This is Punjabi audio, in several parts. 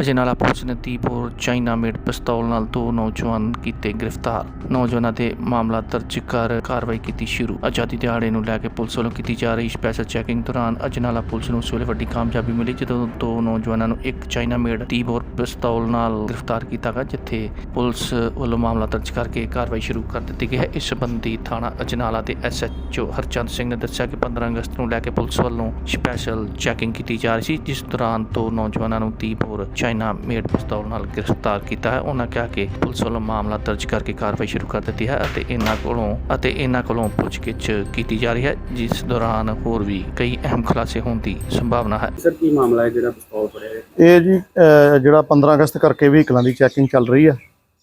ਅਜਨਾਲਾ ਪੁਲਿਸ ਨੇ ਦੀਪੁਰ ਚਾਈਨਾ ਮੇਡ ਪਿਸਤੌਲ ਨਾਲ ਦੋ ਨੌਜਵਾਨ ਕੀਤੇ ਗ੍ਰਿਫਤਾਰ। ਨੌਜਵਾਨਾਂ ਦੇ ਮਾਮਲਾ ਦਰਜ ਕਰ ਕਾਰਵਾਈ ਕੀਤੀ ਸ਼ੁਰੂ। ਆਜ਼ਾਦੀ ਦਿਹਾੜੇ ਨੂੰ ਲੈ ਕੇ ਪੁਲਿਸ ਵੱਲੋਂ ਕੀਤੀ ਜਾ ਰਹੀ ਸਪੈਸ਼ਲ ਚੈਕਿੰਗ ਦੌਰਾਨ ਅਜਨਾਲਾ ਪੁਲਿਸ ਨੂੰ ਉਸ ਵੇਲੇ ਵੱਡੀ ਕਾਮਯਾਬੀ ਮਿਲੀ, ਜਦੋਂ ਦੋ ਨੌਜਵਾਨਾਂ ਨੂੰ ਇੱਕ ਚਾਈਨਾ ਮੇਡ ਦੀਪੁਰ ਪਿਸਤੌਲ ਨਾਲ ਗ੍ਰਿਫਤਾਰ ਕੀਤਾ ਗਿਆ, ਜਿੱਥੇ ਪੁਲਿਸ ਵੱਲੋਂ ਮਾਮਲਾ ਦਰਜ ਕਰਕੇ ਕਾਰਵਾਈ ਸ਼ੁਰੂ ਕਰ ਦਿੱਤੀ ਗਈ ਹੈ। ਇਸ ਸੰਬੰਧੀ ਥਾਣਾ ਅਜਨਾਲਾ ਦੇ ਐਸਐਚਓ ਹਰਚੰਦ ਸਿੰਘ ਨੇ ਦੱਸਿਆ ਕਿ 15 ਅਗਸਤ ਨੂੰ ਲੈ ਕੇ ਪੁਲਿਸ ਵੱਲੋਂ ਸਪੈਸ਼ਲ ਚੈਕਿੰਗ ਕੀਤੀ ਜਾ ਰਹੀ ਸੀ, ਜਿਸ ਦੌਰਾਨ ਦੋ ਨੌਜਵਾਨਾਂ ਨੂੰ ਦੀਪੁਰ ਚਾਈਨਾ ਮੇਡ ਪਿਸਤੌਲ ਨਾਲ ਗ੍ਰਿਫਤਾਰ ਕੀਤਾ ਹੈ। ਉਹਨਾਂ ਕਿਹਾ ਕਿ ਪੁਲਿਸ ਵੱਲੋਂ ਮਾਮਲਾ ਦਰਜ ਕਰਕੇ ਕਾਰਵਾਈ ਸ਼ੁਰੂ ਕਰ ਦਿੱਤੀ ਹੈ ਅਤੇ ਇਹਨਾਂ ਕੋਲੋਂ ਅਤੇ ਇਹਨਾਂ ਕੋਲੋਂ ਪੁੱਛਗਿੱਛ ਕੀਤੀ ਜਾ ਰਹੀ ਹੈ ਜਿਸ ਦੌਰਾਨ ਹੋਰ ਵੀ ਕਈ ਅਹਿਮ ਖੁਲਾਸੇ ਹੋਣ ਦੀ ਸੰਭਾਵਨਾ ਹੈ। ਸਰ ਕੀ ਮਾਮਲਾ ਹੈ ਜਿਹੜਾ ਪਿਸਤੌਲ ਫੜਿਆ ਹੈ ਇਹ ਜੀ ਜਿਹੜਾ 15 ਅਗਸਤ ਕਰਕੇ ਵਹੀਕਲਾਂ ਦੀ ਚੈਕਿੰਗ ਚੱਲ ਰਹੀ ਆ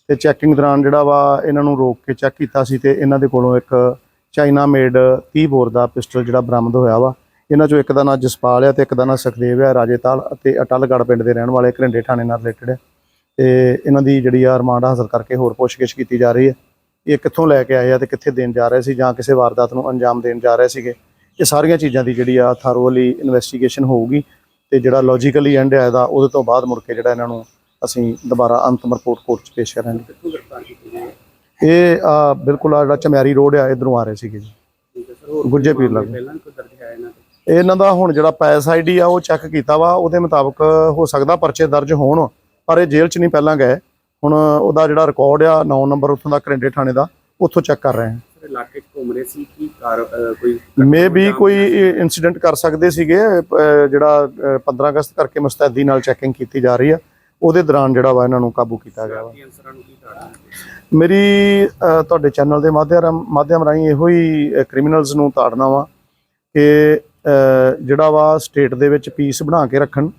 ਤੇ ਚੈਕਿੰਗ ਦੌਰਾਨ ਜਿਹੜਾ ਵਾ ਇਹਨਾਂ ਨੂੰ ਰੋਕ ਕੇ ਚੈੱਕ ਕੀਤਾ ਸੀ ਤੇ ਇਹਨਾਂ ਦੇ ਕੋਲੋਂ ਇੱਕ ਚਾਈਨਾ ਮੇਡ 30 ਬੋਰ ਦਾ ਪਿਸਟਲ ਜਿਹੜਾ ਬਰਾਮਦ ਹੋਇਆ ਵਾ। ਇਹਨਾਂ ਚੋਂ ਇੱਕ ਦਾ ਨਾਂ ਜਸਪਾਲ ਆ ਤੇ ਇੱਕ ਦਾ ਨਾਂ ਸੁਖਦੇਵ ਆ ਰਾਜੇਤਾਲ ਅਤੇ ਅਟਲਗੜ੍ਹ ਪਿੰਡ ਦੇ ਰਹਿਣ ਵਾਲੇ ਘਰਿੰਡੇ ਥਾਣੇ ਨਾਲ ਰਿਲੇਟਡ ਹੈ ਤੇ ਇਹਨਾਂ ਦੀ ਜਿਹੜੀ ਆ ਰਿਮਾਂਡ ਹਾਸਲ ਕਰਕੇ ਹੋਰ ਪੁੱਛਗਿੱਛ ਕੀਤੀ ਜਾ ਰਹੀ ਹੈ ਇਹ ਕਿੱਥੋਂ ਲੈ ਕੇ ਆਏ ਆ ਤੇ ਕਿੱਥੇ ਦੇਣ ਜਾ ਰਹੇ ਸੀ ਜਾਂ ਕਿਸੇ ਵਾਰਦਾਤ ਨੂੰ ਅੰਜਾਮ ਦੇਣ ਜਾ ਰਹੇ ਸੀਗੇ। ਇਹ ਸਾਰੀਆਂ ਚੀਜ਼ਾਂ ਦੀ ਜਿਹੜੀ ਆ ਥਾਰੋਲੀ ਇਨਵੈਸਟੀਗੇਸ਼ਨ ਹੋਊਗੀ ਤੇ ਜਿਹੜਾ ਲੌਜੀਕਲੀ ਐਂਡ ਹੈ ਦਾ ਉਹਦੇ ਤੋਂ ਬਾਅਦ ਮੁੜ ਕੇ ਜਿਹੜਾ ਇਹਨਾਂ ਨੂੰ ਅਸੀਂ ਦੁਬਾਰਾ ਅੰਤਮ ਰਿਪੋਰਟ ਕੋਰਟ 'ਚ ਪੇਸ਼ ਕਰਾਂਗੇ। ਇਹ ਆ, ਬਿਲਕੁਲ ਆ ਜਿਹੜਾ ਚਮਿਆਰੀ ਰੋਡ ਆ ਇਧਰੋਂ ਆ ਰਹੇ ਸੀਗੇ ਜੀ। ਗੁੱਜੇ ਪੀਰ ਲਾਗੇ। ਪਹਿਲਾਂ ਵੀ ਕੋਈ ਦਰਜ ਹੈ ਇਹਨਾਂ ਦਾ ਹੁਣ ਜਿਹੜਾ ਪੈਸ ਆਈਡੀ ਆ ਉਹ ਚੈੱਕ ਕੀਤਾ ਵਾ ਉਹਦੇ ਮੁਤਾਬਕ ਹੋ ਸਕਦਾ ਪਰਚੇ ਦਰਜ ਹੋਣ ਪਰ ਇਹ ਜੇਲ੍ਹ 'ਚ ਨਹੀਂ ਪਹਿਲਾਂ ਗਏ। ਹੁਣ ਉਹਦਾ ਜਿਹੜਾ ਰਿਕਾਰਡ ਆ 9 ਨੰਬਰ ਉੱਥੋਂ ਦਾ ਕਰੰਡੇ ਥਾਣੇ ਦਾ ਉੱਥੋਂ ਚੈੱਕ ਕਰ ਰਹੇ ਹਾਂ। ਇਲਾਕੇ 'ਚ ਘੁੰਮ ਰਹੇ ਸੀ ਕੀ ਕਾਰ ਕੋਈ ਮੇ ਵੀ ਕੋਈ ਇਨਸੀਡੈਂਟ ਕਰ ਸਕਦੇ ਸੀਗੇ ਜਿਹੜਾ ਅਹ 15 ਅਗਸਤ ਕਰਕੇ ਮੁਸਤੈਦੀ ਨਾਲ ਚੈਕਿੰਗ ਕੀਤੀ ਜਾ ਰਹੀ ਆ। ਉਹਦੇ ਦੌਰਾਨ ਜਿਹੜਾ ਵਾ ਇਹਨਾਂ ਨੂੰ ਕਾਬੂ ਕੀਤਾ ਗਿਆ ਵਾ। ਮੇਰੀ ਤੁਹਾਡੇ ਚੈਨਲ ਦੇ ਮਾਧਿਅਮ ਮਾਧਿਅਮ ਰਾਹੀਂ ਇਹੋ ਹੀ ਕ੍ਰਿਮੀਨਲਸ ਨੂੰ ਤਾੜਨਾ ਵਾ ਕਿ ਜਿਹੜਾ ਵਾ ਸਟੇਟ ਦੇ ਵਿੱਚ ਪੀਸ ਬਣਾ ਕੇ ਰੱਖਣ,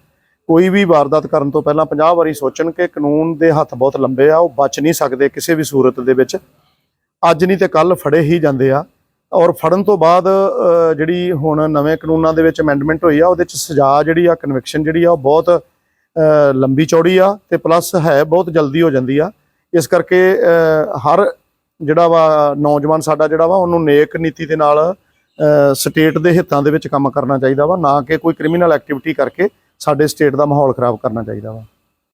ਕੋਈ ਵੀ ਵਾਰਦਾਤ ਕਰਨ ਤੋਂ ਪਹਿਲਾਂ 50 ਵਾਰੀ ਸੋਚਣ ਕਿ ਕਾਨੂੰਨ ਦੇ ਹੱਥ ਬਹੁਤ ਲੰਬੇ ਆ, ਉਹ ਬਚ ਨਹੀਂ ਸਕਦੇ ਕਿਸੇ ਵੀ ਸੂਰਤ ਦੇ ਵਿੱਚ। ਅੱਜ ਨਹੀਂ ਤੇ ਕੱਲ ਫੜੇ ਹੀ ਜਾਂਦੇ ਆ। ਔਰ ਫੜਨ ਤੋਂ ਬਾਅਦ ਜਿਹੜੀ ਹੁਣ ਨਵੇਂ ਕਾਨੂੰਨਾਂ ਦੇ ਵਿੱਚ ਅਮੈਂਡਮੈਂਟ ਹੋਈ ਆ, ਉਹਦੇ ਚ ਸਜ਼ਾ ਜਿਹੜੀ ਆ ਕਨਵਿਕਸ਼ਨ ਜਿਹੜੀ ਆ, ਉਹ ਬਹੁਤ ਲੰਬੀ ਚੌੜੀ ਆ ਤੇ ਪਲੱਸ ਹੈ ਬਹੁਤ ਜਲਦੀ ਹੋ ਜਾਂਦੀ ਆ। ਇਸ ਕਰਕੇ ਹਰ ਜਿਹੜਾ ਵਾ ਨੌਜਵਾਨ ਸਾਡਾ ਜਿਹੜਾ ਵਾ, ਉਹਨੂੰ ਨੇਕ ਨੀਤੀ ਦੇ ਨਾਲ ਸਟੇਟ ਦੇ ਹਿੱਤਾਂ ਦੇ ਵਿੱਚ ਕੰਮ ਕਰਨਾ ਚਾਹੀਦਾ ਵਾ, ਨਾ ਕਿ ਕੋਈ ਕ੍ਰਿਮੀਨਲ ਐਕਟੀਵਿਟੀ ਕਰਕੇ ਸਾਡੇ ਸਟੇਟ ਦਾ ਮਾਹੌਲ ਖਰਾਬ ਕਰਨਾ ਚਾਹੀਦਾ ਵਾ।